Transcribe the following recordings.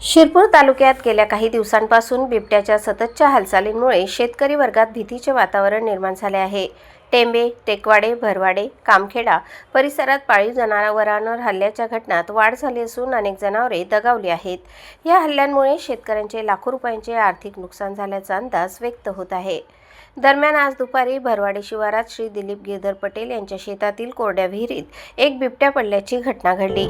शिरपूर तालुक्यात गेल्या काही दिवसांपासून बिबट्याच्या सततच्या हालचालींमुळे शेतकरी वर्गात भीतीचे वातावरण निर्माण झाले आहे. टेंबे टेकवाडे भरवाडे कामखेडा परिसरात पाळीव जनावरांवर हल्ल्याच्या घटनात वाढ झाली असून अनेक जनावरे दगावली आहेत. या हल्ल्यांमुळे शेतकऱ्यांचे लाखो रुपयांचे आर्थिक नुकसान झाल्याचा अंदाज व्यक्त होत आहे. दरम्यान आज दुपारी भरवाडे शिवारात श्री दिलीप गिरधर पटेल यांच्या शेतातील कोरड्या विहिरीत एक बिबट्या पडल्याची घटना घडली.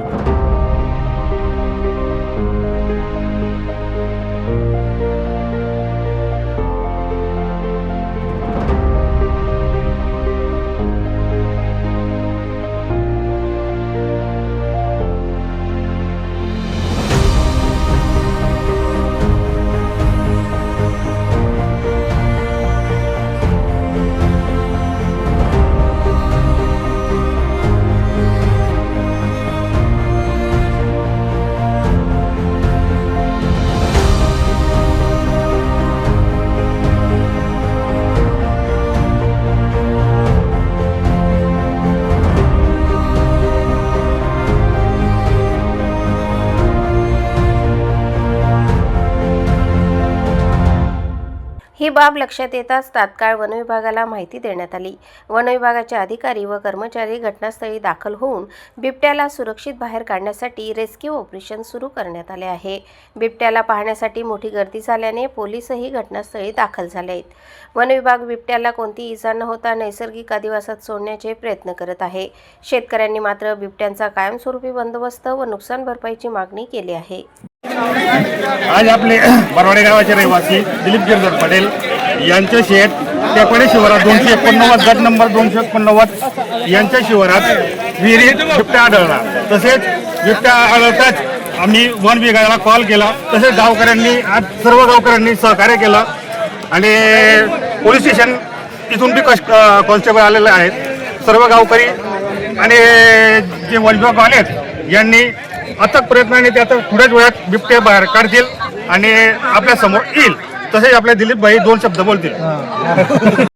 ही बाब लक्षात येताच तात्काळ वनविभागाला माहिती देण्यात आली. वनविभागाचे अधिकारी व कर्मचारी घटनास्थळी दाखल होऊन बिबट्याला सुरक्षित बाहेर काढण्यासाठी रेस्क्यू ऑपरेशन सुरू करण्यात आले आहे. बिबट्याला पाहण्यासाठी मोठी गर्दी झाल्याने पोलीसही घटनास्थळी दाखल झाले आहेत वनविभाग बिबट्याला कोणती इजा न होता नैसर्गिक अधिवासात सोडण्याचे प्रयत्न करत आहे. शेतकऱ्यांनी मात्र बिबट्यांचा कायमस्वरूपी बंदोबस्त व नुकसान भरपाईची मागणी केली आहे. आज आपले बरवाडे गावाचे रहिवासी दिलीप गिरधर पटेल यांच्या शेत टेपडे शिवारात दोनशे एकोणनव्वद गट नंबर दोनशे एकोणनव्वद यांच्या शिवारात विहिरीत बिबट्या आढळला. तसेच बिबट्या आढळताच आम्ही वन विभागाला कॉल केला. तसेच गावकऱ्यांनी आज सर्व गावकऱ्यांनी सहकार्य केलं. आणि पोलीस स्टेशन इथून बी कष्ट कॉन्स्टेबल आलेले आहेत. सर्व गावकरी आणि जे वन विभाग आले आहेत यांनी अथक प्रयत्नाने ते आता थोड्याच वेळात बिबट्या बाहेर काढतील आणि आपल्यासमोर येईल. तसेच आपले दिलीप भाई दोन शब्द बोलतील.